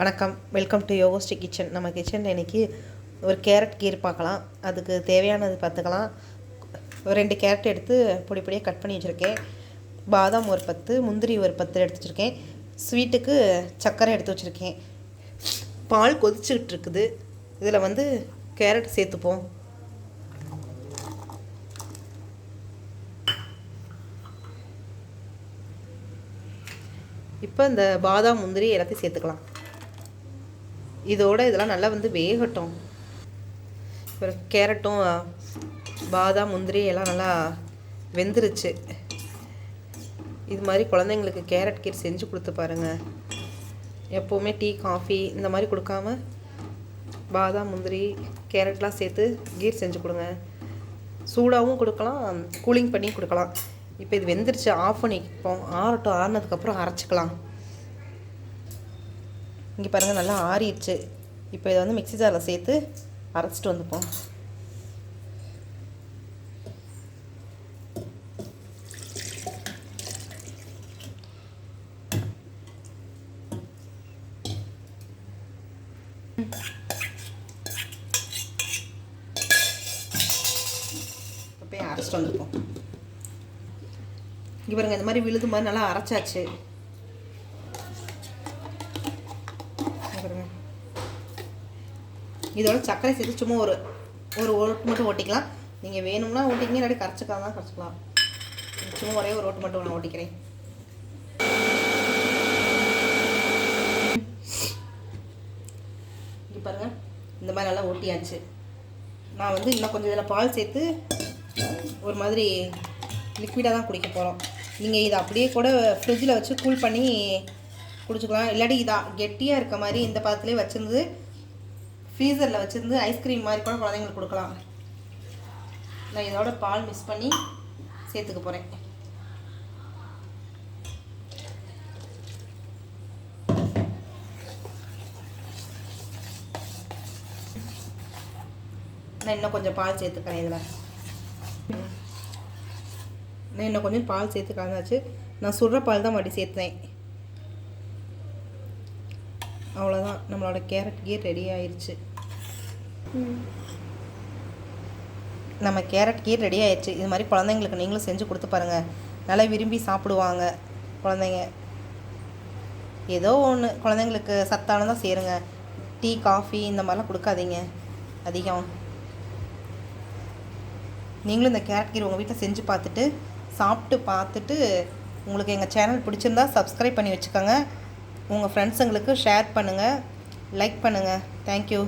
வணக்கம். Welcome to யோகோஸ்டி kitchen நம்ம கிச்சனில் இன்றைக்கி ஒரு கேரட் கீர் பார்க்கலாம். அதுக்கு தேவையானது பார்த்துக்கலாம். ஒரு ரெண்டு கேரட் எடுத்து பொடி பொடியாக கட் பண்ணி வச்சுருக்கேன். பாதாம் ஒரு பத்து முந்திரி ஒரு பத்து எடுத்து வச்சுருக்கேன். ஸ்வீட்டுக்கு சர்க்கரை எடுத்து வச்சுருக்கேன். பால் கொதிச்சுக்கிட்டு இருக்குது. இதில் வந்து கேரட் சேர்த்துப்போம். இப்போ இந்த பாதாம் முந்திரி எல்லாத்தையும் சேர்த்துக்கலாம். இதோட இதெல்லாம் நல்லா வந்து வேகட்டும். அப்புறம் கேரட்டும் பாதாம் முந்திரி எல்லாம் நல்லா வெந்துருச்சு. இது மாதிரி குழந்தைங்களுக்கு கேரட் கீர் செஞ்சு கொடுத்து பாருங்கள் எப்போவுமே டீ காஃபி இந்த மாதிரி கொடுக்காம பாதாம் முந்திரி கேரட்லாம் சேர்த்து கீர் செஞ்சு கொடுங்க. சூடாகவும் கொடுக்கலாம் கூலிங் பண்ணி கொடுக்கலாம். இப்போ இது வெந்துருச்சு ஆஃப் பண்ணிப்போம். ஆறட்டும் ஆறுனதுக்கப்புறம் அரைச்சிக்கலாம். இங்கே பாருங்கள் நல்லா ஆறிடுச்சு. இப்போ இதை வந்து மிக்ஸி ஜாரில் சேர்த்து அரைச்சிட்டு வந்துப்போம். இப்போ அரைச்சிட்டு வந்துப்போம். இங்கே பாருங்க இந்த மாதிரி விழுது மாதிரி நல்லா அரைச்சாச்சு இங்க பாருங்க இதோட சர்க்கரை சேர்த்து சும்மா ஒரு ஒரு ஓட்டு மட்டும் ஓட்டிக்கலாம். நீங்கள் வேணும்னா ஓட்டிங்க இல்லாட்டி கரைச்சிக்கலாம் தான் கரைச்சிக்கலாம். சும்மா ஒரே ஒரு ஓட்டு மட்டும் நான் ஓட்டிக்கிறேன். இங்கே பாருங்கள் இந்த மாதிரி நல்லா ஓட்டியாச்சு. நான் வந்து இன்னும் கொஞ்சம் இதில் பால் சேர்த்து ஒரு மாதிரி லிக்விடாக தான் குடிக்க போகிறோம் நீங்கள் இதை அப்படியே கூட ஃப்ரிட்ஜில் வச்சு கூல் பண்ணி குடிச்சுக்கலாம். இல்லாட்டி இதான் கெட்டியாக இருக்க மாதிரி இந்த பதத்துலேயே வச்சுருந்து ஃப்ரீசரில் வச்சுருந்து ஐஸ்கிரீம் மாதிரி கூட குழந்தைங்களுக்கு கொடுக்கலாம். நான் இதோட பால் மிக்ஸ் பண்ணி சேர்த்துக்க போகிறேன் நான் இன்னும் கொஞ்சம் பால் சேர்த்துக்கிறேன் இதில். நான் இன்னும் கொஞ்சம் பால் சேர்த்து கலந்தாச்சு. நான் சுடுற பால் தான் மறுபடி சேர்த்தேன். அவ்வளோதான் நம்மளோட கேரட் கீர் ரெடி ஆயிடுச்சு நம்ம கேரட் கீர் ரெடி ஆயிடுச்சு இது மாதிரி குழந்தைங்களுக்கு நீங்களும் செஞ்சு கொடுத்து பாருங்கள் நல்லா விரும்பி சாப்பிடுவாங்க குழந்தைங்க. ஏதோ ஒன்று குழந்தைங்களுக்கு சத்தானதாக சேருங்க. டீ காஃபி இந்த மாதிரிலாம் கொடுக்காதீங்க. அதிகம். நீங்களும் இந்த கேரட் கீர் உங்கள் வீட்டில் செஞ்சு பார்த்துட்டு சாப்பிட்டு பார்த்துட்டு உங்களுக்கு எங்கள் சேனல் பிடிச்சிருந்தா சப்ஸ்கிரைப் பண்ணி வச்சுக்கோங்க. உங்கள் ஃப்ரெண்ட்ஸுங்களுக்கு ஷேர் பண்ணுங்கள் லைக் பண்ணுங்கள் தேங்க்யூ